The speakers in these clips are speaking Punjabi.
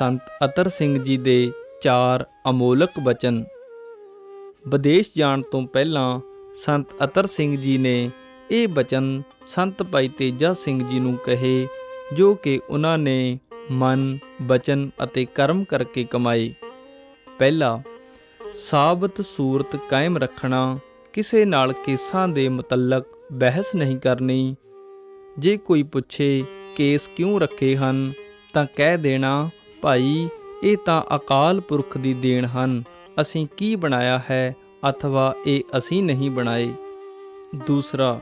ਸੰਤ ਅਤਰ ਸਿੰਘ ਜੀ ਦੇ ਚਾਰ ਅਮੋਲਕ ਬਚਨ। ਵਿਦੇਸ਼ ਜਾਣ ਤੋਂ ਪਹਿਲਾਂ ਸੰਤ ਅਤਰ ਸਿੰਘ ਜੀ ਨੇ ਇਹ ਬਚਨ ਸੰਤ ਭਾਈ ਤੇਜਾ ਸਿੰਘ ਜੀ ਨੂੰ ਕਹੇ, ਜੋ ਕਿ ਉਹਨਾਂ ਨੇ ਮਨ, ਬਚਨ ਅਤੇ ਕਰਮ ਕਰਕੇ ਕਮਾਏ। ਪਹਿਲਾ, ਸਾਬਤ ਸੂਰਤ ਕਾਇਮ ਰੱਖਣਾ ਕਿਸੇ ਨਾਲ ਕੇਸਾਂ ਦੇ ਮੁਤਲਕ ਬਹਿਸ ਨਹੀਂ ਕਰਨੀ। ਜੇ ਕੋਈ ਪੁੱਛੇ ਕੇਸ ਕਿਉਂ ਰੱਖੇ ਹਨ, ਤਾਂ ਕਹਿ ਦੇਣਾ ਭਾਈ, ਇਹ ਤਾਂ ਅਕਾਲ ਪੁਰਖ ਦੀ ਦੇਣ ਹਨ। ਅਸੀਂ ਕੀ ਬਣਾਇਆ ਹੈ, ਅਥਵਾ ਇਹ ਅਸੀਂ ਨਹੀਂ ਬਣਾਏ। ਦੂਸਰਾ,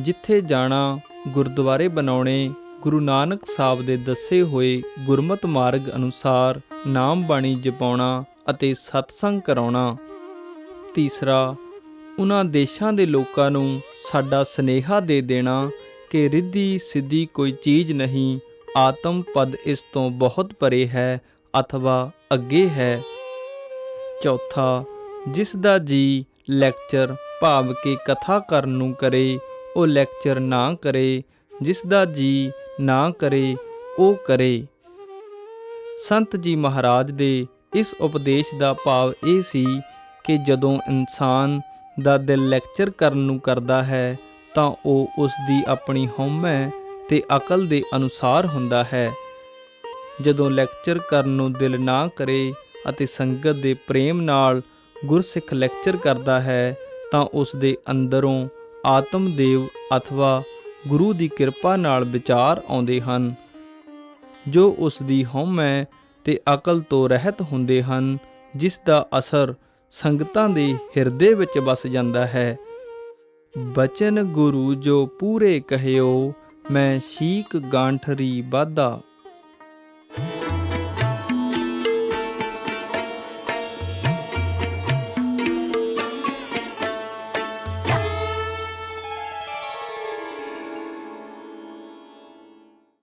ਜਿੱਥੇ ਜਾਣਾ, ਗੁਰਦੁਆਰੇ ਬਣਾਉਣੇ, ਗੁਰੂ ਨਾਨਕ ਸਾਹਿਬ ਦੇ ਦੱਸੇ ਹੋਏ ਗੁਰਮਤ ਮਾਰਗ ਅਨੁਸਾਰ ਨਾਮ ਬਾਣੀ ਜਪਾਉਣਾ ਅਤੇ ਸਤਸੰਗ ਕਰਾਉਣਾ। ਤੀਸਰਾ ਉਹਨਾਂ ਦੇਸ਼ਾਂ ਦੇ ਲੋਕਾਂ ਨੂੰ ਸਾਡਾ ਸਨੇਹਾ ਦੇ ਦੇਣਾ ਕਿ ਰਿੱਧੀ ਸਿੱਧੀ ਕੋਈ ਚੀਜ਼ ਨਹੀਂ ਆਤਮ ਪਦ ਇਸ ਤੋਂ ਬਹੁਤ ਪਰੇ ਹੈ, ਅਥਵਾ ਅੱਗੇ ਹੈ। ਚੌਥਾ, ਜਿਸ ਦਾ ਜੀ ਲੈਕਚਰ ਭਾਵ ਕਿ ਕਥਾ ਕਰਨ ਨੂੰ ਕਰੇ, ਉਹ ਲੈਕਚਰ ਨਾ ਕਰੇ। ਜਿਸ ਦਾ ਜੀ ਨਾ ਕਰੇ, ਉਹ ਕਰੇ। ਸੰਤ ਜੀ ਮਹਾਰਾਜ ਦੇ ਇਸ ਉਪਦੇਸ਼ ਦਾ ਭਾਵ ਇਹ ਸੀ ਕਿ ਜਦੋਂ ਇਨਸਾਨ ਦਾ ਦਿਲ ਲੈਕਚਰ ਕਰਨ ਨੂੰ ਕਰਦਾ ਹੈ, ਤਾਂ ਉਹ ਉਸ ਦੀ ਆਪਣੀ ਹਉਮੈ ਤੇ ਅਕਲ ਦੇ ਅਨੁਸਾਰ ਹੁੰਦਾ ਹੈ। ਜਦੋਂ ਲੈਕਚਰ ਕਰਨ ਨੂੰ ਦਿਲ ਨਾ ਕਰੇ ਅਤੇ ਸੰਗਤ ਦੇ ਪ੍ਰੇਮ ਨਾਲ ਗੁਰਸਿੱਖ ਲੈਕਚਰ ਕਰਦਾ ਹੈ, ਤਾਂ ਉਸ ਦੇ ਅੰਦਰੋਂ ਆਤਮਦੇਵ ਅਥਵਾ ਗੁਰੂ ਦੀ ਕਿਰਪਾ ਨਾਲ ਵਿਚਾਰ ਆਉਂਦੇ ਹਨ। ਜੋ ਉਸ ਦੀ ਹਉਮੈ ਤੇ ਅਕਲ ਤੋਂ ਰਹਿਤ ਹੁੰਦੇ ਹਨ, ਜਿਸ ਦਾ ਅਸਰ ਸੰਗਤਾਂ ਦੇ ਹਿਰਦੇ ਵਿੱਚ ਵਸ ਜਾਂਦਾ ਹੈ। ਬਚਨ ਗੁਰੂ ਜੋ ਪੂਰੇ ਕਹਿਓ ਮੈਂ ਸ਼ੀਕ ਗਾਂਠਰੀ ਵਾਧਾ